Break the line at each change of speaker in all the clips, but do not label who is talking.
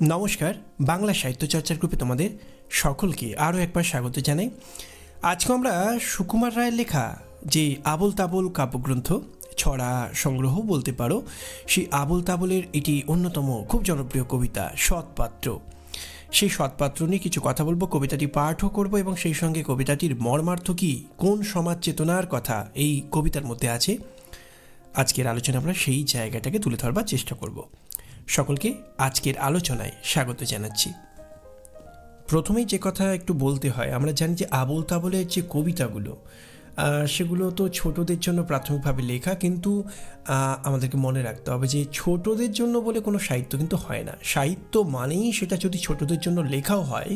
নমস্কার, বাংলা সাহিত্য চর্চার গ্রুপে তোমাদের সকলকে আরও একবার স্বাগত জানাই। আজকে আমরা সুকুমার রায়ের লেখা যে আবল তাবল কাব্যগ্রন্থ, ছড়া সংগ্রহ বলতে পারো, সেই আবল তাবলের এটি অন্যতম খুব জনপ্রিয় কবিতা, সৎপাত্র। সেই সৎপাত্র নিয়ে কিছু কথা বলব, কবিতাটি পাঠও করব এবং সেই সঙ্গে কবিতাটির মর্মার্থ কী, কোন সমাজ চেতনার কথা এই কবিতার মধ্যে আছে, আজকের আলোচনা আমরা সেই জায়গাটাকে তুলে ধরবার চেষ্টা করব। সকলকে আজকের আলোচনায় স্বাগত জানাচ্ছি। প্রথমেই যে কথা একটু বলতে হয়, আমরা জানি যে আবল তাবলের যে কবিতাগুলো সেগুলো তো ছোটদের জন্য প্রাথমিকভাবে লেখা, কিন্তু আমাদেরকে মনে রাখতে হবে যে ছোটদের জন্য বলে কোনো সাহিত্য কিন্তু হয় না। সাহিত্য মানেই সেটা যদি ছোটদের জন্য লেখাও হয়,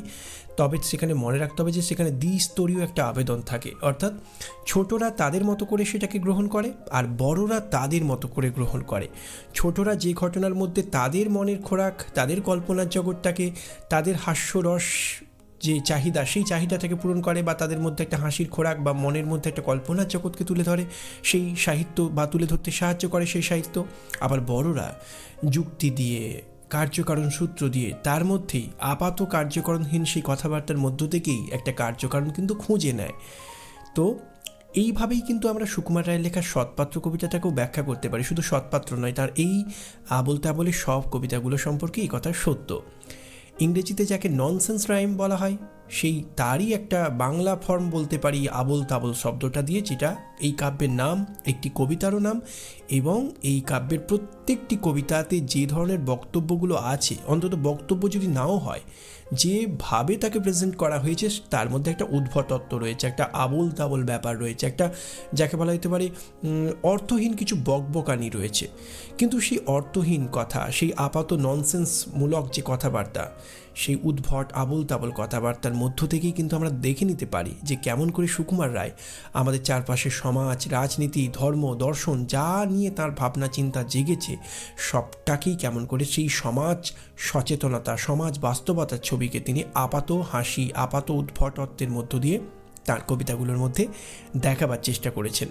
তবে সেখানে মনে রাখতে হবে যে সেখানে দ্বিস্তরীয় একটা আবেদন থাকে। অর্থাৎ ছোটরা তাদের মতো করে সেটাকে গ্রহণ করে, আর বড়রা তাদের মতো করে গ্রহণ করে। ছোটরা যে ঘটনার মধ্যে তাদের মনের খোরাক, তাদের কল্পনার জগৎটাকে, তাদের হাস্যরস যে চাহিদা, সেই চাহিদাটাকে পূরণ করে বা তাদের মধ্যে একটা হাসির খোরাক বা মনের মধ্যে একটা কল্পনার জগৎকে তুলে ধরে, সেই সাহিত্য বা তুলে ধরতে সাহায্য করে সেই সাহিত্য। আবার বড়রা যুক্তি দিয়ে, কার্যকারণ সূত্র দিয়ে, তার মধ্যেই আপাত কার্যকরণহীন সেই কথাবার্তার মধ্য থেকেই একটা কার্যকারণ কিন্তু খুঁজে নেয়। তো এইভাবেই কিন্তু আমরা সুকুমার রায়ের লেখা সৎপাত্র কবিতাটাকেও ব্যাখ্যা করতে পারি। শুধু সৎপাত্র নয়, তার এই আবল তাবলের সব কবিতাগুলো সম্পর্কে এই কথা সত্য। ইংরেজিতে যাকে ননসেন্স রাইম বলা হয় সেই তারই একটা বাংলা ফর্ম বলতে পারি আবল তাবল শব্দটা দিয়ে, যেটা এই কাব্যের নাম, একটি কবিতারও নাম এবং এই কাব্যের প্রত্যেকটি কবিতাতে যে ধরনের বক্তব্যগুলো আছে, অন্তত বক্তব্য যদি নাও হয় যেভাবে তাকে প্রেজেন্ট করা হয়েছে, তার মধ্যে একটা উদ্ভটত্ব রয়েছে, একটা আবল তাবল ব্যাপার রয়েছে, একটা যাকে বলা যেতে পারে অর্থহীন কিছু বকবকানি রয়েছে। কিন্তু সেই অর্থহীন কথা, সেই আপাত ননসেন্সমূলক যে কথাবার্তা, সেই উদ্ভট আবল তাবল কথাবার্তার মধ্য থেকেই কিন্তু আমরা দেখে নিতে পারি যে কেমন করে সুকুমার রায় আমাদের চারপাশের সমাজ, রাজনীতি, ধর্ম, দর্শন যা নিয়ে তার ভাবনা, চিন্তা জেগেছে, সবটাকেই কেমন করে সেই সমাজ সচেতনতা, সমাজ বাস্তবতার ছবিকে তিনি আপাত হাসি, আপাত উদ্ভটত্বের মধ্য দিয়ে তার কবিতাগুলোর মধ্যে দেখাবার চেষ্টা করেছেন।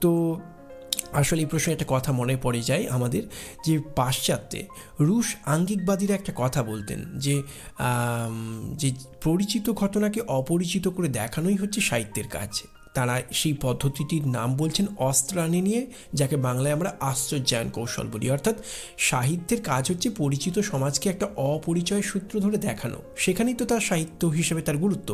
তো আসলে এই প্রশ্নে একটা কথা মনে পড়ে যায় আমাদের, যে পাশ্চাত্যে রুশ আঙ্গিকবাদীরা একটা কথা বলতেন যে যে পরিচিত ঘটনাকে অপরিচিত করে দেখানোই হচ্ছে সাহিত্যের কাজ। তারা সেই পদ্ধতিটির নাম বলছেন অস্ত্রাণী নিয়ে, যাকে বাংলায় আমরা আশ্চর্যায়ন কৌশল বলি। অর্থাৎ সাহিত্যের কাজ হচ্ছে পরিচিত সমাজকে একটা অপরিচয় সূত্র ধরে দেখানো। সেখানেই তো তার সাহিত্য হিসেবে তার গুরুত্ব।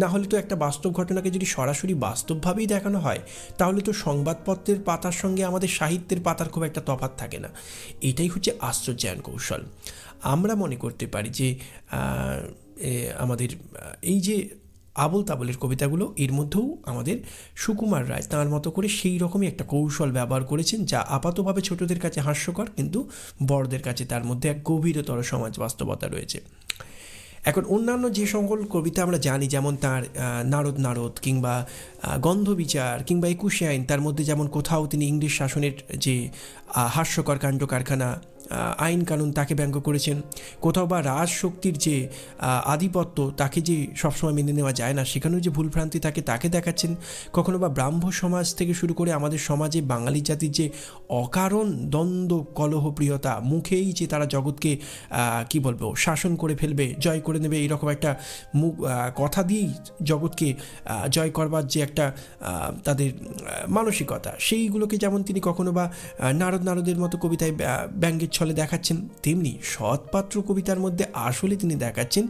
না হলে তো একটা বাস্তব ঘটনাকে যদি সরাসরি বাস্তবভাবেই দেখানো হয়, তাহলে তো সংবাদপত্রের পাতার সঙ্গে আমাদের সাহিত্যের পাতার খুব একটা তফাৎ থাকে না। এটাই হচ্ছে আশ্চর্যায়ন কৌশল। আমরা মনে করতে পারি যে আমাদের, এই যে আবল তাবলের কবিতাগুলো, এর মধ্যেও আমাদের সুকুমার রায় তাঁর মতো করে সেই রকমই একটা কৌশল ব্যবহার করেছেন যা আপাতভাবে ছোটদের কাছে হাস্যকর, কিন্তু বড়দের কাছে তার মধ্যে এক গভীরতর সমাজ বাস্তবতা রয়েছে। এখন অন্যান্য যে সকল কবিতা আমরা জানি, যেমন তার নারদ নারদ কিংবা গন্ধবিচার কিংবা একুশে আইন, তার মধ্যে যেমন কোথাও তিনি ইংরেজ শাসনের যে হাস্যকর কাণ্ড কারখানা আইন কানুন তাকে ব্যঙ্গ করেছেন। কোথাও বা রাজশক্তির যে আধিপত্য তাকে যে সবসময় মেনে নেওয়া যায় না, সেখানেও যে ভুলভ্রান্তি থাকে তাকে দেখাচ্ছেন। কখনো বা ব্রাহ্ম সমাজ থেকে শুরু করে আমাদের সমাজে বাঙালি জাতির যে অকারণ দ্বন্দ্ব কলহপ্রিয়তা মুখেই যে তারা জগৎকে কি বলব, শাসন করে ফেলবে, জয় করে নেবে এরকম একটা মুখ কথা দিয়েই জগৎকে জয় করবার যে একটা আহ, তাদের মানসিকতা। সেইগুলোকে যেমন তিনি কখনো বা নারদ নারদের মতো কবিতায় ব্যা- ব্যঙ্গের ছলে দেখাচ্ছেন তেমনি সৎপাত্র কবিতার মধ্যে আসলে তিনি দেখাচ্ছেন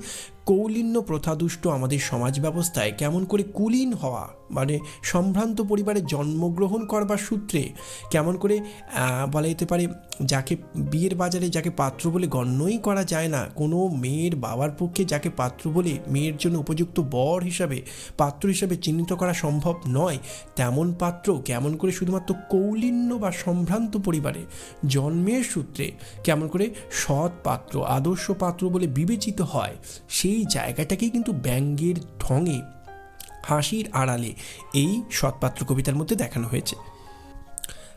কৌলিন্য প্রথাদুষ্ট আমাদের সমাজ ব্যবস্থায় কেমন করে কুলীন হওয়া মানে সম্ভ্রান্ত পরিবারে জন্মগ্রহণ করবার সূত্রে কেমন করে বলা যেতে পারে, যাকে বিয়ের বাজারে যাকে পাত্র বলে গণ্যই করা যায় না, কোনো মেয়ের বাবার পক্ষে যাকে পাত্র বলে মেয়ের জন্য উপযুক্ত বর হিসাবে, পাত্র হিসাবে চিহ্নিত করা সম্ভব নয়, তেমন পাত্র কেমন করে শুধুমাত্র কৌলিন্য বা সম্ভ্রান্ত পরিবারে জন্মের সূত্রে কেমন করে সৎ পাত্র, আদর্শ পাত্র বলে বিবেচিত হয়, সেই জায়গাটাকেই কিন্তু ব্যঙ্গের ঢঙে হাসির আড়ালে এই সৎপাত্র কবিতার মধ্যে দেখানো হয়েছে।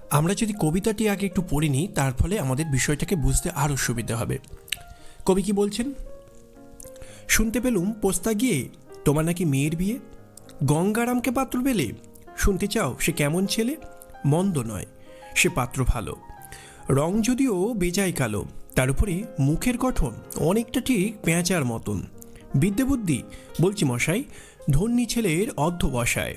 আমরা যদি কবিতাটি আগে একটু পড়ে নিই, তার ফলে আমাদের বিষয়টাকে বুঝতে আরও সুবিধা হবে। কবি কি বলছেন? শুনতে পেলুম পোস্তা গিয়ে, তোমার নাকি মেয়ের বিয়ে? গঙ্গারামকে পাত্র পেলে? শুনতে চাও সে কেমন ছেলে? মন্দ নয়, সে পাত্র ভালো। রং যদিও বেজায় কালো, তার উপরে মুখের গঠন অনেকটা ঠিক পেঁচার মতন। বিদ্যে বুদ্ধি বলছি মশাই, ধন্যী ছেলের অর্ধবসায়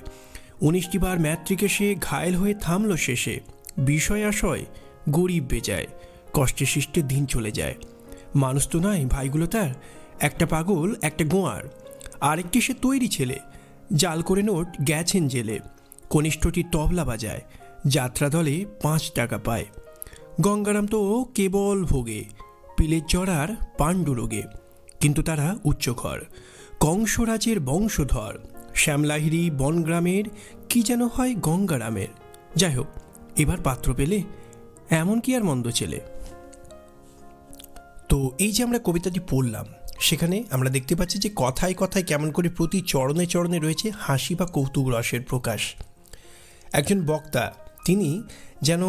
উনিশটি বার ম্যাট্রিকে সে ঘায়েল হয়ে থামল শেষে, বিষয় আশয় গরিব বেজায় কষ্টে সৃষ্টে দিন চলে যায়। মানুষ তো নয় ভাইগুলো তার, একটা পাগল, একটা গোয়ার। আরেকটি সে তৈরি ছেলে, জাল করে নোট গেছেন জেলে, কনিষ্ঠটি তবলা বাজায়, যাত্রা দলে পাঁচ টাকা পায়। গঙ্গারাম তো কেবল ভোগে, পিলের চড়ার পাণ্ডুরোগে কিন্তু তারা উচ্চঘর কংসরাজের বংশধর, শ্যামলাহিরি বনগ্রামের, কি যেন হয় গঙ্গারামের। যাই হোক এবার পাত্র পেলে এমন কি আর মন্দ ছেলে তো এই যে আমরা কবিতাটি পড়লাম, সেখানে আমরা দেখতে পাচ্ছি যে কথায় কথায় কেমন করে প্রতি চরণে চরণে রয়েছে হাসি বা কৌতুক রসের প্রকাশ। একজন বক্তা, তিনি যেন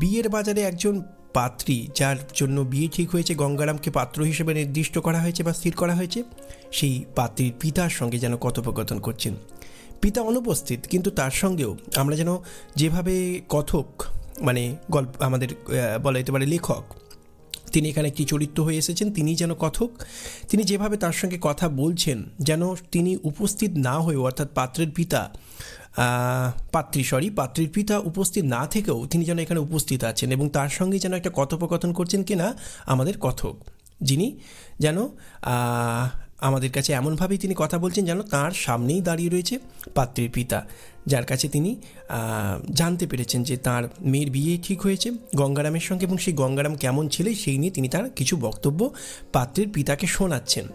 বিয়ের বাজারে একজন পাত্রী, যার জন্য বিয়ে ঠিক হয়েছে, গঙ্গারামকে পাত্র হিসেবে নির্দিষ্ট করা হয়েছে বা স্থির করা হয়েছে, সেই পাত্রীর পিতার সঙ্গে যেন কথোপকথন করছেন। পিতা অনুপস্থিত, কিন্তু তার সঙ্গেও আমরা যেন যেভাবে কথক মানে গল্প, আমাদের বলা যেতে পারে লেখক, তিনি এখানে একটি চরিত্র হয়ে এসেছেন, তিনি যেন কথক, তিনি যেভাবে তার সঙ্গে কথা বলছেন, যেন তিনি উপস্থিত না হয়েও অর্থাৎ পাত্রের পিতা পাত্রী সরি পাত্রীর পিতা উপস্থিত না থেকেও তিনি যেন এখানে উপস্থিত আছেন এবং তার সঙ্গে যেন একটা কথোপকথন করছেন কিনা আমাদের কথক। যিনি যেন আমাদের কাছে এমনভাবেই তিনি কথা বলছেন যেন তার সামনেই দাঁড়িয়ে রয়েছে পাত্রীর পিতা, যার কাছে তিনি জানতে পেরেছেন যে তার মেয়ের বিয়ে ঠিক হয়েছে গঙ্গারামের সঙ্গে এবং সেই গঙ্গারাম কেমন ছেলে সেই নিয়ে তিনি তার কিছু বক্তব্য পাত্রের পিতাকে শোনাচ্ছেন।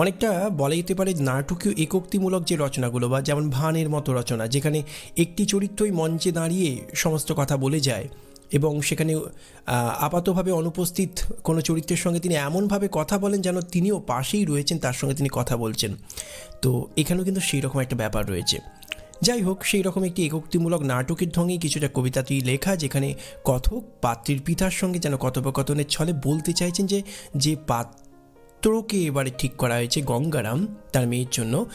অনেকটা বলা যেতে পারে নাটকীয় একক্তিমূলক যে রচনাগুলো বা যেমন ভানের মতো রচনা, যেখানে একটি চরিত্রই মঞ্চে দাঁড়িয়ে সমস্ত কথা বলে যায় এবং সেখানে আপাতভাবে অনুপস্থিত কোনো চরিত্রের সঙ্গে তিনি এমনভাবে কথা বলেন যেন তিনিও পাশেই রয়েছেন, তার সঙ্গে তিনি কথা বলছেন। তো এখানেও কিন্তু সেই রকম একটা ব্যাপার রয়েছে। যাই হোক সেই রকম একটি একোক্তিমূলক নাটকের ঢঙেই কিছুটা কবিতাটি লেখা, যেখানে কথক পাত্রীর পিতার সঙ্গে যেন কথোপকথনের ছলে বলতে চাইছেন যে যে পাত্রকে এবারে ঠিক করা হয়েছে গঙ্গারাম, তার মেয়ের জন্য।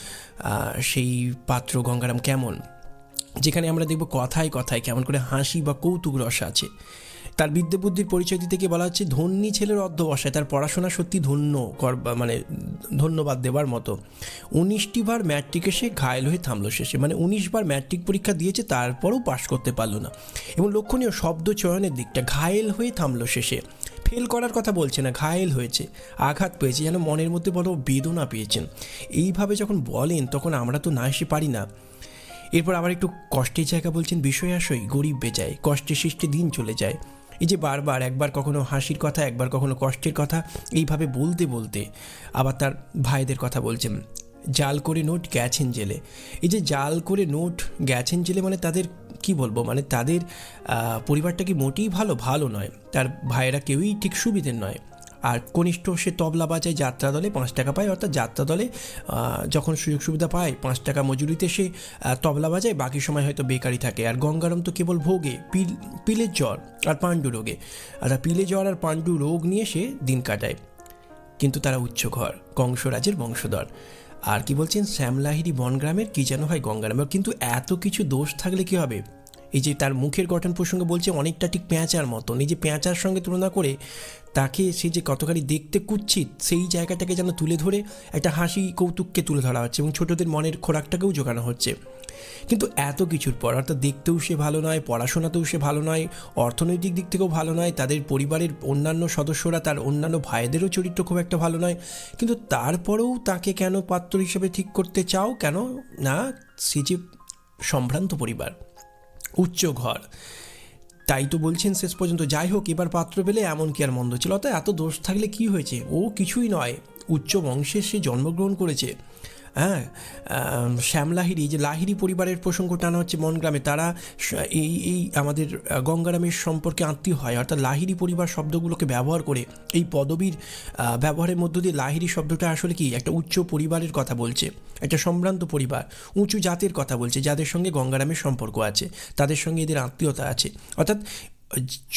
সেই পাত্র গঙ্গারাম কেমন? যেখানে আমরা দেখব কথায় কথায় কেমন করে হাসি বা কৌতুক রস আছে। তার বিদ্যে বুদ্ধির পরিচয় দিতে গিয়ে বলা হচ্ছে, ধন্যী ছেলের অধ্যবসায় তার পড়াশোনা সত্যি ধন্য কর মানে ধন্যবাদ দেওয়ার মতো। উনিশটি বার ম্যাট্রিকে সে ঘায়েল হয়ে থামলো শেষে। মানে উনিশ বার ম্যাট্রিক পরীক্ষা দিয়েছে, তারপরও পাশ করতে পারল না। এবং লক্ষণীয় শব্দ চয়নের দিকটা, ঘায়েল হয়ে থামলো শেষে। ফেল করার কথা বলছে না, ঘায়েল হয়েছে। আঘাত পেয়েছে, যেন মনের মধ্যে বড় বেদনা পেয়েছেন। এইভাবে যখন বলেন, তখন আমরা তো না এসে পারি না। এরপর আবার একটু কষ্টের জায়গা বলছেন বিষয় আসই গরিব বেজায়। কষ্টে সৃষ্টে দিন চলে যায়। এই যে বারবার একবার কখনো হাসির কথা, একবার কখনো কষ্টের কথা, এইভাবে বলতে বলতে আবার তার ভাইদের কথা বলছেন জাল করে নোট গেছেন জেলে। এই যে জাল করে নোট গেছেন জেলে মানে তাদের কি বলব? মানে তাদের পরিবারটা কি মোটেই ভালো? ভালো নয়। তার ভাইয়েরা কেউই ঠিক সুবিধের নয়। আর কনিষ্ঠ সে তবলা বাজায় যাত্রা দলে পাঁচ টাকা পায়, অর্থাৎ যাত্রা দলে যখন সুযোগ সুবিধা পায়, পাঁচ টাকা মজুরিতে সে তবলা বাজায়, বাকি সময় হয়তো বেকারি থাকে। আর গঙ্গারাম তো কেবল ভোগে, পিল, পিলের জ্বর আর পাণ্ডু রোগে। আর পিলে জ্বর আর পাণ্ডু রোগ নিয়ে সে দিন কাটায়। কিন্তু তারা উচ্চ ঘর কংসরাজের বংশধর। আর কি বলছেন শ্যামলাহিরি বনগ্রামের কি যেন হয় গঙ্গারামের কিন্তু এত কিছু দোষ থাকলে কি হবে? এই যে তার মুখের গঠন প্রসঙ্গে বলছে অনেকটা ঠিক পেঁচার মতন এই যে পেঁচার সঙ্গে তুলনা করে তাকে সে যে কতখানি দেখতে কুচ্ছিত, সেই জায়গাটাকে যেন তুলে ধরে একটা হাসি কৌতুককে তুলে ধরা হচ্ছে এবং ছোটদের মনের খোরাকটাকেও জোগানো হচ্ছে। কিন্তু এত কিছুর পর, অর্থাৎ দেখতেও সে ভালো নয়, পড়াশোনাতেও সে ভালো নয়, অর্থনৈতিক দিক থেকেও ভালো নয়, তাদের পরিবারের অন্যান্য সদস্যরা, তার অন্যান্য ভাইদেরও চরিত্র খুব একটা ভালো নয়, কিন্তু তারপরেও তাকে কেন পাত্র হিসেবে ঠিক করতে চাও? কেন? না, সে যে সম্ভ্রান্ত পরিবার। উচ্চ ঘর। তাই তো বলছেন শেষ পর্যন্ত। যাই হোক, এবার পাত্র পেলে এমন কি আর মন্দ ছিল? অত এত দোষ থাকলে কি হয়েছে? ও কিছুই নয়। উচ্চ বংশে সে জন্মগ্রহণ করেছে। হ্যাঁ শ্যাম লাহিড়ি যে লাহিড়ি পরিবারের প্রসঙ্গ টানা হচ্ছে মনগ্রামে তারা এই এই আমাদের গঙ্গারামের সম্পর্কে আত্মীয় হয়। অর্থাৎ লাহিড়ি পরিবার শব্দগুলোকে ব্যবহার করে এই পদবীর ব্যবহারের মধ্য দিয়ে লাহিড়ি শব্দটা আসলে কি? একটা উচ্চ পরিবারের কথা বলছে, একটা সম্ভ্রান্ত পরিবার, উঁচু জাতের কথা বলছে, যাদের সঙ্গে গঙ্গারামের সম্পর্ক আছে, তাদের সঙ্গে এদের আত্মীয়তা আছে। অর্থাৎ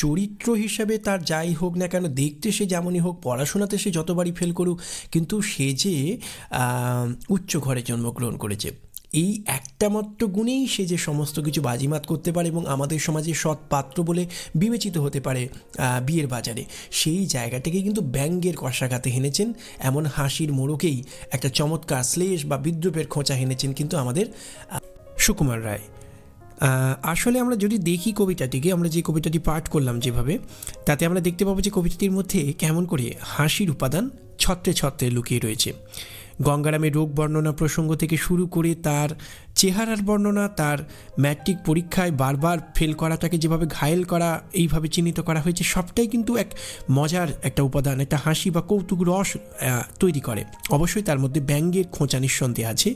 চরিত্র হিসাবে তার যাই হোক না কেন, দেখতে সে যেমনই হোক, পড়াশোনাতে সে যতবারই ফেল করুক, কিন্তু সে যে উচ্চ ঘরে জন্মগ্রহণ করেছে, এই একটা মাত্র গুণেই সে যে সমস্ত কিছু বাজিমাত করতে পারে এবং আমাদের সমাজে সৎ পাত্র বলে বিবেচিত হতে পারে বিয়ের বাজারে। সেই জায়গাটাকে কিন্তু ব্যঙ্গের কষাঘাতে হেনেছেন, এমন হাসির মোড়কেই একটা চমৎকার শ্লেষ বা বিদ্রুপের খোঁচা হেনেছেন কিন্তু আমাদের সুকুমার রায়। আসলে আমরা যদি দেখি কবিতাটিকে, আমরা যে কবিতাটি পাঠ করলাম যেভাবে, তাতে আমরা দেখতে পাবো যে কবিতাটির মধ্যে কেমন করে হাসির উপাদান ছত্রে ছত্রে লুকিয়ে রয়েছে। গঙ্গারামের রোগ বর্ণনা প্রসঙ্গ থেকে শুরু করে তার চেহারার বর্ণনা, তার ম্যাট্রিক পরীক্ষায় বারবার ফেল করাটাকে যেভাবে ঘায়েল করা, এইভাবে চিহ্নিত করা হয়েছে, সবটাই কিন্তু এক মজার একটা উপাদান, একটা হাসি বা কৌতুক রস তৈরি করে। অবশ্যই তার মধ্যে ব্যঙ্গের খোঁচা নিঃসন্দেহে আছে,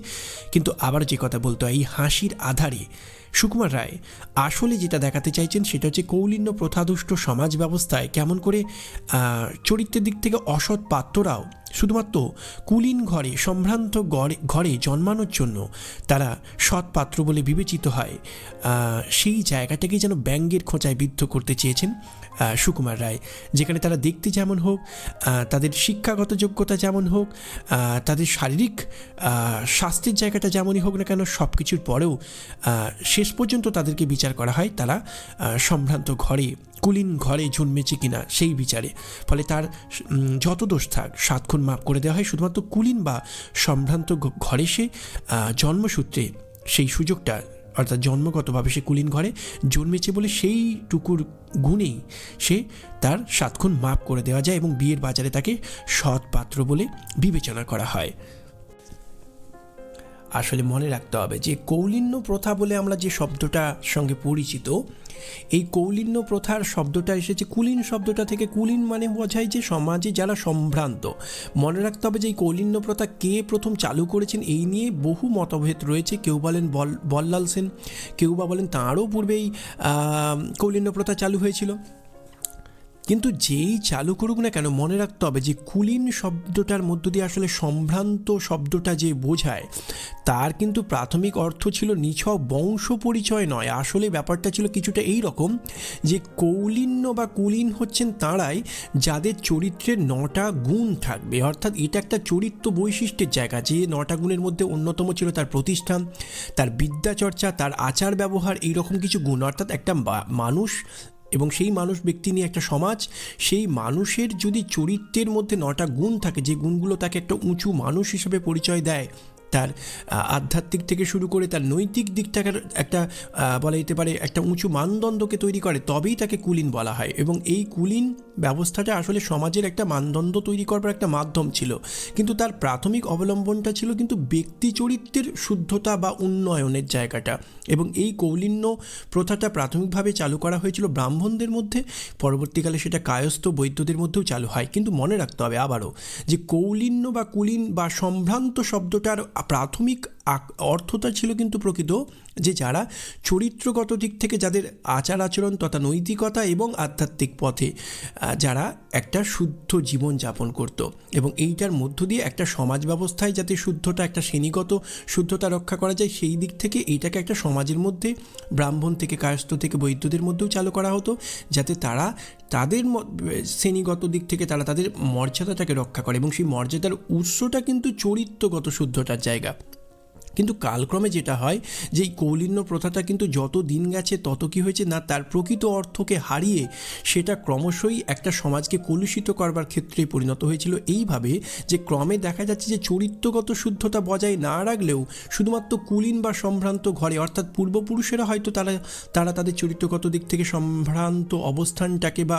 কিন্তু আবার যে কথা বলতো এই হাসির আধারে সুকুমার রায় আসলে যেটা দেখাতে চাইছেন সেটা হচ্ছে কৌলিন্য প্রথাদুষ্ট সমাজ ব্যবস্থায় কেমন করে চরিত্রের দিক থেকে অসৎ পাত্ররাও শুধুমাত্র কুলীন ঘরে সম্ভ্রান্ত ঘরে জন্মানোর জন্য তারা সৎ পাত্র বলে বিবেচিত হয়। সেই জায়গাটাকে যেন ব্যঙ্গের খোঁচায় বিদ্ধ করতে চেয়েছেন সুকুমার রায়। যেখানে তারা দেখতে যেমন হোক তাদের শিক্ষাগত যোগ্যতা যেমন হোক তাদের শারীরিক স্বাস্থ্যের জায়গাটা যেমনই হোক না কেন সব কিছুর পরেও আহ, শেষ পর্যন্ত তাদেরকে বিচার করা হয়। তারা সম্ভ্রান্ত ঘরে, কুলীন ঘরে জন্মেছে কিনা সেই বিচারে। ফলে তার যত দোষ থাক সাত খুন মাফ করে দেওয়া হয়। শুধুমাত্র কুলীন বা সম্ভ্রান্ত ঘরে সে জন্মসূত্রে সেই সুযোগটা, অর্থাৎ জন্মগতভাবে সে কুলীন ঘরে জন্মেছে বলে সেইটুকুর গুণেই সে তার সাত খুন মাফ করে দেওয়া যায় এবং বিয়ের বাজারে তাকে সৎ পাত্র বলে বিবেচনা করা হয়। আসলে মনে রাখতে হবে যে কৌলিন্য প্রথা বলে আমরা যে শব্দটার সঙ্গে পরিচিত, এই কৌলিন্য প্রথার শব্দটা এসেছে কুলীন শব্দটা থেকে। কুলীন মানে বোঝায় যে সমাজে যারা সম্ভ্রান্ত। মনে রাখতে হবে যে এই কৌলিন্য প্রথা কে প্রথম চালু করেছেন এই নিয়ে বহু মতভেদ রয়েছে। কেউ বলেন বল, বল্লাল সেন, কেউ বা বলেন তাঁরও পূর্বেই কৌলিন্য প্রথা চালু হয়েছিল। কিন্তু যেই চালু করুক না কেন, মনে রাখতে হবে যে কুলীন শব্দটার মধ্য দিয়ে আসলে সম্ভ্রান্ত শব্দটা যে বোঝায়, তার কিন্তু প্রাথমিক অর্থ ছিল নিছক বংশ পরিচয় নয়। আসলে ব্যাপারটা ছিল কিছুটা এই রকম যে কৌলিন্য বা কুলীন হচ্ছেন তাঁরাই যাদের চরিত্রের নটা গুণ থাকবে। অর্থাৎ এটা একটা চরিত্র বৈশিষ্ট্যের জায়গা, যে নটা গুণের মধ্যে অন্যতম ছিল তার প্রতিষ্ঠান, তার বিদ্যাচর্চা, তার আচার ব্যবহার এইরকম কিছু গুণ। অর্থাৎ একটা মানুষ এবং সেই মানুষ, ব্যক্তি নিয়ে একটা সমাজ, সেই মানুষের যদি চরিত্রের মধ্যে নটা গুণ থাকে, যে গুণগুলো তাকে একটা উঁচু মানুষ হিসেবে পরিচয় দেয় তার আধ্যাত্মিক থেকে শুরু করে তার নৈতিক দিকটাকে একটা বলা যেতে পারে একটা উঁচু মানদণ্ডকে তৈরি করে, তবেই তাকে কুলীন বলা হয়। এবং এই কুলীন ব্যবস্থাটা আসলে সমাজের একটা মানদণ্ড তৈরি করবার একটা মাধ্যম ছিল। কিন্তু তার প্রাথমিক অবলম্বনটা ছিল কিন্তু ব্যক্তি চরিত্রের শুদ্ধতা বা উন্নয়নের জায়গাটা। এবং এই কৌলিন্য প্রথাটা প্রাথমিকভাবে চালু করা হয়েছিল ব্রাহ্মণদের মধ্যে, পরবর্তীকালে সেটা কায়স্থ বৈদ্যদের মধ্যেও চালু হয়। কিন্তু মনে রাখতে হবে আবারও যে কৌলিন্য বা কুলীন বা সম্ভ্রান্ত শব্দটার প্রাথমিক আক- অর্থটা ছিল কিন্তু প্রকৃত যে যারা চরিত্রগত দিক থেকে যাদের আচার আচরণ তথা নৈতিকতা এবং আধ্যাত্মিক পথে যারা একটা শুদ্ধ জীবন যাপন করত এবং এইটার মধ্য দিয়ে একটা সমাজ ব্যবস্থায় যাতে শুদ্ধতা, একটা শ্রেণীগত শুদ্ধতা রক্ষা করা যায়, সেই দিক থেকে এইটাকে একটা সমাজের মধ্যে, ব্রাহ্মণ থেকে কায়স্থ থেকে বৈদ্যদের মধ্যেও চালু করা হতো, যাতে তারা তাদের শ্রেণীগত দিক থেকে তারা তাদের মর্যাদাটাকে রক্ষা করে এবং সেই মর্যাদার উৎসটা কিন্তু চরিত্রগত শুদ্ধতার জায়গা। কিন্তু কালক্রমে যেটা হয় যে এই কৌলিন্য প্রথাটা কিন্তু যত দিন গেছে তত কি হয়েছে না, তার প্রকৃত অর্থকে হারিয়ে সেটা ক্রমশই একটা সমাজকে কলুষিত করবার ক্ষেত্রে পরিণত হয়েছিল। এইভাবে যে ক্রমে দেখা যাচ্ছে যে চরিত্রগত শুদ্ধতা বজায় না রাখলেও শুধুমাত্র কুলীন বা সম্ভ্রান্ত ঘরে, অর্থাৎ পূর্বপুরুষেরা হয়তো তারা তারা তাদের চরিত্রগত দিক থেকে সম্ভ্রান্ত অবস্থানটাকে বা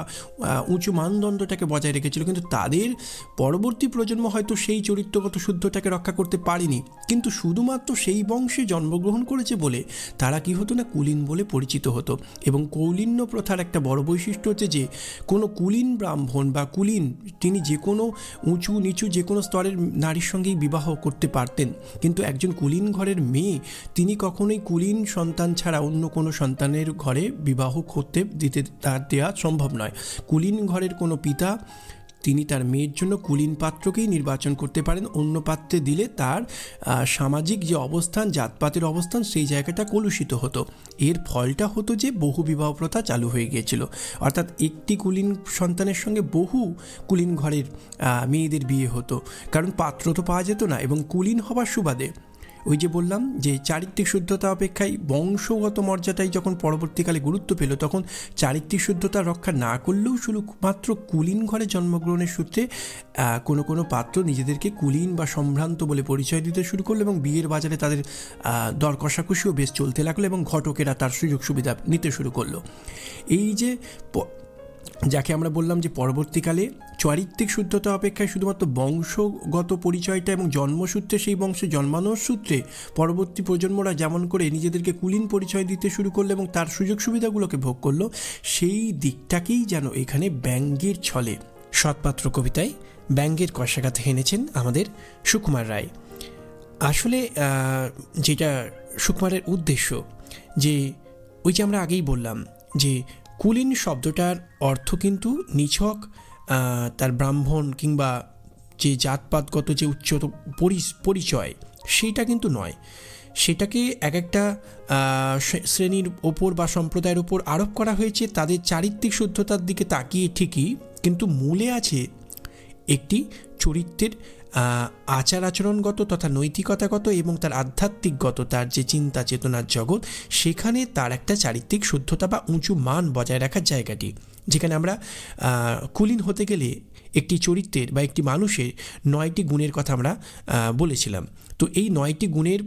উঁচু মানদণ্ডটাকে বজায় রেখেছিল। কিন্তু তাদের পরবর্তী প্রজন্ম হয়তো সেই চরিত্রগত শুদ্ধটাকে রক্ষা করতে পারেনি। কিন্তু শুধুমাত্র সেই বংশে জন্মগ্রহণ করেছে বলে তারা কি হতো না কুলীন বলে পরিচিত হতো। এবং কৌলিন্য প্রথার একটা বড় বৈশিষ্ট্য হচ্ছে যে, কোনো কুলীন ব্রাহ্মণ বা কুলীন তিনি যে কোনো উঁচু নিচু যে কোনো স্তরের নারীর সঙ্গেই বিবাহ করতে পারতেন। কিন্তু একজন কুলীন ঘরের মেয়ে তিনি কখনোই কুলীন সন্তান ছাড়া অন্য কোনো সন্তানের ঘরে বিবাহ করতে দিতে, তার দেওয়া সম্ভব নয়। কুলীন ঘরের কোনো পিতা তিনি তার মেয়ের জন্য কুলীন পাত্রকেই নির্বাচন করতে পারেন। অন্য পাত্রে দিলে তার সামাজিক যে অবস্থান, জাতপাতের অবস্থান, সেই জায়গাটা কলুষিত হতো। এর ফলটা হতো যে বহু বিবাহ প্রথা চালু হয়ে গিয়েছিল। অর্থাৎ একটি কুলীন সন্তানের সঙ্গে বহু কুলীন ঘরের মেয়েদের বিয়ে হতো। কারণ পাত্র তো পাওয়া যেত না এবং কুলীন হবার সুবাদে ওই যে বললাম যে চারিত্রিক শুদ্ধতা অপেক্ষায় বংশগত মর্যাদায় যখন পরবর্তীকালে গুরুত্ব পেল, তখন চারিত্রিক শুদ্ধতা রক্ষা না করলেও শুধুমাত্র কুলীন ঘরে জন্মগ্রহণের সূত্রে কোনো কোনো পাত্র নিজেদেরকে কুলীন বা সম্ভ্রান্ত বলে পরিচয় দিতে শুরু করল এবং বিয়ের বাজারে তাদের দর কষাকষিও বেশ চলতে লাগল এবং ঘটকেরা তার সুযোগ সুবিধা নিতে শুরু করল। এই যে যাকে আমরা বললাম যে পরবর্তীকালে চারিত্রিক শুদ্ধতা অপেক্ষায় শুধুমাত্র বংশগত পরিচয়টা এবং জন্মসূত্রে সেই বংশে জন্মানোর সূত্রে পরবর্তী প্রজন্মরা যেমন করে নিজেদেরকে কুলীন পরিচয় দিতে শুরু করল এবং তার সুযোগ সুবিধাগুলোকে ভোগ করল, সেই দিকটাকেই যেন এখানে ব্যঙ্গের ছলে। সৎপাত্র কবিতায় ব্যঙ্গের কষাঘাতে এনেছেন আমাদের সুকুমার রায়। আসলে যেটা সুকুমারের উদ্দেশ্য, যে ওই যে আমরা আগেই বললাম যে কুলীন শব্দটার অর্থ কিন্তু নিছক তার ব্রাহ্মণ কিংবা যে জাতপাতগত যে উচ্চ পরি- পরিচয় সেইটা কিন্তু নয়। সেটাকে এক একটা শ্রেণির ওপর বা সম্প্রদায়ের ওপর আরোপ করা হয়েছে, তাদের চারিত্রিক শুদ্ধতার দিকে তাকিয়ে ঠিকই, কিন্তু মূলে আছে একটি চরিত্রের আচার আচরণগত তথা নৈতিকতাগত এবং তার আধ্যাত্মিকগত, তার যে চিন্তা চেতনার জগৎ, সেখানে তার একটা চারিত্রিক শুদ্ধতা বা উঁচু মান বজায় রাখার জায়গাটি। যেখানে আমরা কুলীন হতে গেলে একটি চরিত্রের বা একটি মানুষের নয়টি গুণের কথা আমরা বলেছিলাম। তো এই নয়টি গুণের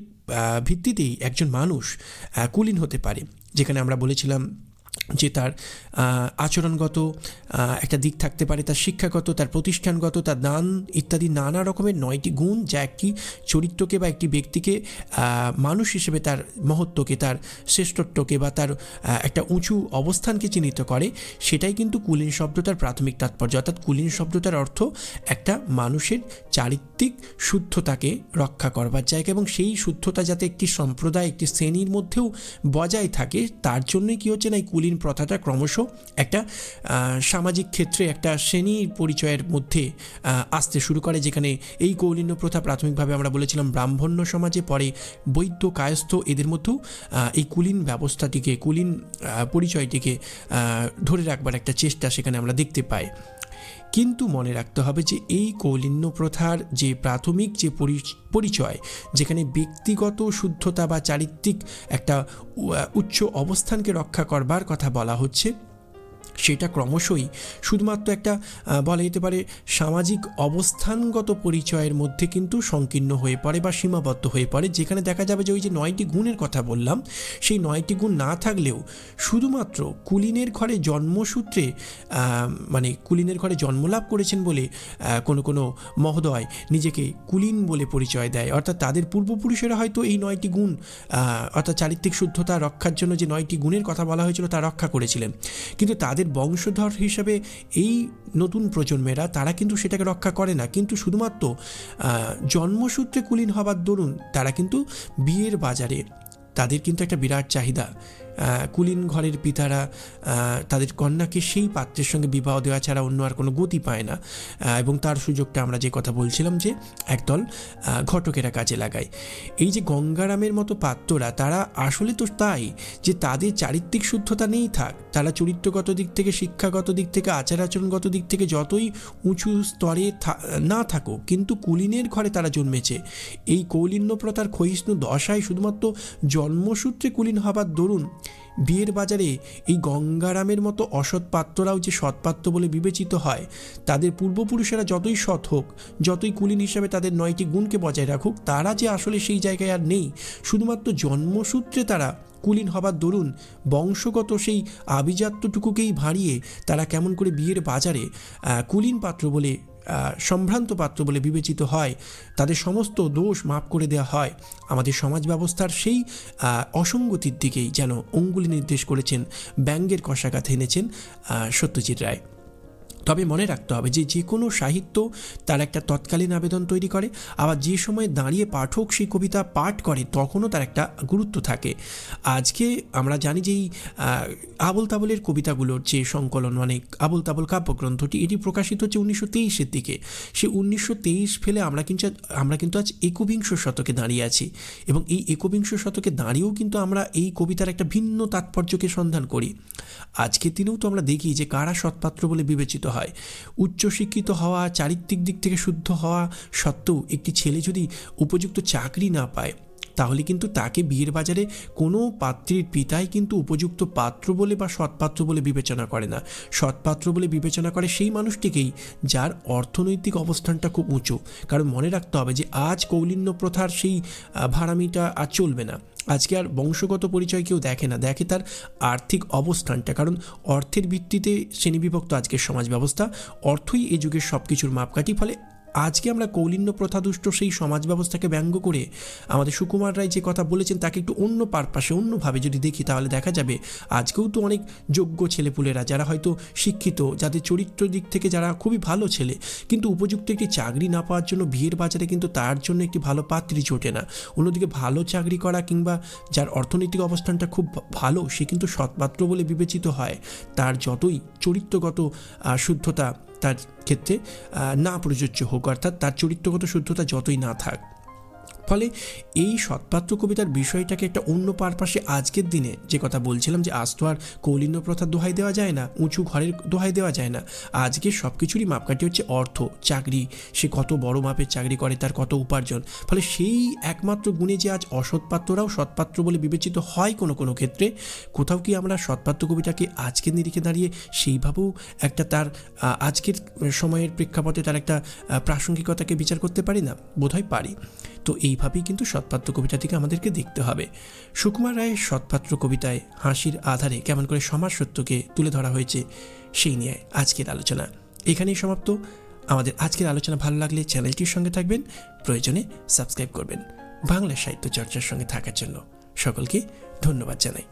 ভিত্তিতেই একজন মানুষ কুলীন হতে পারে। যেখানে আমরা বলেছিলাম যে তার আচরণগত একটা দিক থাকতে পারে, তার শিক্ষাগত, তার প্রতিষ্ঠানগত, তার দান ইত্যাদি নানা রকমের নয়টি গুণ যা একটি চরিত্রকে বা একটি ব্যক্তিকে মানুষ হিসেবে তার মহত্বকে, তার শ্রেষ্ঠত্বকে বা তার একটা উঁচু অবস্থানকে চিহ্নিত করে, সেটাই কিন্তু কুলীন শব্দটার প্রাথমিক তাৎপর্য। অর্থাৎ কুলীন শব্দটার অর্থ একটা মানুষের চারিত্রিক শুদ্ধতাকে রক্ষা করবার জায়গা এবং সেই শুদ্ধতা যাতে একটি সম্প্রদায়, একটি শ্রেণির মধ্যেও বজায় থাকে, তার জন্যই কী হচ্ছে না এই কুলীন প্রথাটা ক্রমশ একটা সামাজিক ক্ষেত্রে একটা শ্রেণির পরিচয়ের মধ্যে আসতে শুরু করে যেখানে এই কৌলিন্য প্রথা প্রাথমিকভাবে আমরা বলেছিলাম ব্রাহ্মণ্য সমাজে, পরে বৈদ্য, কায়স্থ এদের মধ্যেও এই কুলীন ব্যবস্থাটিকে, কুলীন পরিচয়টিকে ধরে রাখবার একটা চেষ্টা সেখানে আমরা দেখতে পাই। কিন্তু মনে রাখতে হবে যে এই কৌলিন্য প্রথার যে প্রাথমিক যে পরি- পরিচয়, যেখানে ব্যক্তিগত শুদ্ধতা বা চারিত্রিক একটা উচ্চ অবস্থানকে রক্ষা করবার কথা বলা হচ্ছে সেটা ক্রমশই শুধুমাত্র একটা বলা যেতে পারে সামাজিক অবস্থানগত পরিচয়ের মধ্যে কিন্তু সংকীর্ণ হয়ে পড়ে বা সীমাবদ্ধ হয়ে পড়ে, যেখানে দেখা যাবে যে ওই যে নয়টি গুণের কথা বললাম, সেই নয়টি গুণ না থাকলেও শুধুমাত্র কুলিনের ঘরে জন্মসূত্রে মানে কুলিনের ঘরে জন্মলাভ করেছেন বলে কোনো কোনো মহোদয় নিজেকে কুলিন বলে পরিচয় দেয়। অর্থাৎ তাদের পূর্বপুরুষেরা হয়তো এই নয়টি গুণ অর্থাৎ চারিত্রিক শুদ্ধতা রক্ষার জন্য যে নয়টি গুণের কথা বলা হয়েছিল তা রক্ষা করেছিলেন। কিন্তু তাদের বংশধর হিসাবে এই নতুন প্রজন্মেরা, তারা কিন্তু সেটাকে রক্ষা করে না। কিন্তু শুধুমাত্র জন্মসূত্রে কুলীন হবার দরুন তারা কিন্তু বিয়ের বাজারে তাদের কিন্তু একটা বিরাট চাহিদা। কুলীন ঘরের পিতারা তাদের কন্যাকে সেই পাত্রের সঙ্গে বিবাহ দেওয়া ছাড়া অন্য আর কোনো গতি পায় না। এবং তার সুযোগটা আমরা যে কথা বলছিলাম যে একদল ঘটকেরা কাজে লাগায়। এই যে গঙ্গারামের মতো পাত্ররা, তারা আসলে তো তাই যে তাদের চারিত্রিক শুদ্ধতা নেই থাক। তারা চরিত্রগত দিক থেকে, শিক্ষাগত দিক থেকে আচার আচরণগত দিক থেকে যতই উঁচু স্তরে না থাকুক, কিন্তু কুলীনের ঘরে তারা জন্মেছে। এই কৌলিন্য প্রথার ক্ষয়িষ্ণু দশায় শুধুমাত্র জন্মসূত্রে কুলীন হবার দরুন বিয়ের বাজারে এই গঙ্গারামের মতো অসৎ পাত্ররাও যে সৎপাত্র বলে বিবেচিত হয়, তাদের পূর্বপুরুষেরা যতই সৎ হোক, যতই কুলীন হিসাবে তাদের নয়টি গুণকে বজায় রাখুক, তারা যে আসলে সেই জায়গায় আর নেই। শুধুমাত্র জন্মসূত্রে তারা কুলীন হবার দরুন বংশগত সেই আভিজাত্যটুকুকেই ভাঁড়িয়ে তারা কেমন করে বিয়ের বাজারে কুলীন পাত্র বলে সম্ভ্রান্ত পাত্র বলে বিবেচিত হয়। তাদের সমস্ত দোষ মাফ করে দেওয়া হয়। আমাদের সমাজ ব্যবস্থার সেই অসঙ্গতির দিকেই যেন অঙ্গুলি নির্দেশ করেছেন। ব্যঙ্গের কষাঘাত এনেছেন সত্যজিৎ রায়। তবে মনে রাখতে হবে যে যে কোনো সাহিত্য তার একটা তৎকালীন আবেদন তৈরি করে, আবার যে সময় দাঁড়িয়ে পাঠক সেই কবিতা পাঠ করে তখনও তার একটা গুরুত্ব থাকে। আজকে আমরা জানি যে এই আবল তাবলের কবিতাগুলোর যে সংকলন মানে আবল তাবল কাব্যগ্রন্থটি, এটি প্রকাশিত হচ্ছে উনিশশো তেইশের দিকে। সে উনিশশো তেইশ ফেলে আমরা কিন্তু আমরা কিন্তু আজ একবিংশ শতকে দাঁড়িয়ে আছি এবং এই একবিংশ শতকে দাঁড়িয়েও কিন্তু আমরা এই কবিতার একটা ভিন্ন তাৎপর্যকে সন্ধান করি। আজকের দিনেও তো আমরা দেখি যে কারা সৎপাত্র বলে বিবেচিত হয়। উচ্চশিক্ষিত হওয়া, চারিত্রিক দিক থেকে শুদ্ধ হওয়া সত্ত্বেও একটি ছেলে যদি উপযুক্ত চাকরি না পায় তাহলে কিন্তু তাকে বিয়ের বাজারে কোনো পাত্রীর পিতাই কিন্তু উপযুক্ত পাত্র বলে বা সৎপাত্র বলে বিবেচনা করে না। সৎপাত্র বলে বিবেচনা করে সেই মানুষটিকেই যার অর্থনৈতিক অবস্থানটা খুব উঁচু। কারণ মনে রাখতে হবে যে আজ কৌলিন্য প্রথার সেই ভাড়ামিটা আর চলবে না। আজকে আর বংশগত পরিচয় কেউ দেখে না, দেখে তার আর্থিক অবস্থানটা। কারণ অর্থের ভিত্তিতে শ্রেণীবিভক্ত আজকের সমাজ ব্যবস্থা অর্থই এই যুগের সব কিছুর মাপকাঠি। ফলে আজকে আমরা কৌলিন্য প্রথাদুষ্ট সেই সমাজ ব্যবস্থাকে ব্যঙ্গ করে আমাদের সুকুমার রায় যে কথা বলেছেন তাকে একটু অন্য পারপাশে, অন্যভাবে যদি দেখি তাহলে দেখা যাবে আজকেও তো অনেক যোগ্য ছেলেপুলেরা যারা হয়তো শিক্ষিত, যাদের চরিত্র দিক থেকে যারা খুবই ভালো ছেলে, কিন্তু উপযুক্ত একটি চাকরি না পাওয়ার জন্য বিয়ের বাজারে কিন্তু তার জন্য একটি ভালো পাত্রী জোটে না। অন্যদিকে ভালো চাকরি করা কিংবা যার অর্থনৈতিক অবস্থানটা খুব ভালো, সে কিন্তু সৎপাত্র বলে বিবেচিত হয়। তার যতই চরিত্রগত শুদ্ধতা তার ক্ষেত্রে না প্রযোজ্য হোক অর্থাৎ তার চরিত্রগত শুদ্ধতা যতই না থাক। ফলে এই সৎপাত্র কবিতার বিষয়টাকে একটা অন্য পারপাশে আজকের দিনে যে কথা বলছিলাম যে আজ তো আর কৌলিন্য প্রথার দোহাই দেওয়া যায় না, উঁচু ঘরের দোহাই দেওয়া যায় না, আজকে সব কিছুরই মাপকাঠি হচ্ছে অর্থ, চাকরি। সে কত বড় মাপের চাকরি করে, তার কত উপার্জন। ফলে সেই একমাত্র গুণে যে আজ অসৎপাত্ররাও সৎপাত্র বলে বিবেচিত হয় কোনো কোনো ক্ষেত্রে, কোথাও কি আমরা সৎপাত্র কবিতাকে আজকের নিরিখে দাঁড়িয়ে সেইভাবেও একটা তার আজকের সময়ের প্রেক্ষাপটে তার একটা প্রাসঙ্গিকতাকে বিচার করতে পারি না? বোধহয় পারি। তো এইভাবেই কিন্তু সৎপাত্র কবিতাটিকে আমাদেরকে দেখতে হবে। সুকুমার রায়ের সৎপাত্র কবিতায় হাসির আধারে কেমন করে সমাজ সত্যকে তুলে ধরা হয়েছে, সেই নিয়ে আজকের আলোচনা। এখানেই সমাপ্ত। আমাদের আজকের আলোচনা ভালো লাগলে চ্যানেলটির সঙ্গে থাকবেন, প্রয়োজনে সাবস্ক্রাইব করবেন। বাংলা সাহিত্য চর্চার সঙ্গে থাকার জন্য সকলকে ধন্যবাদ জানাই।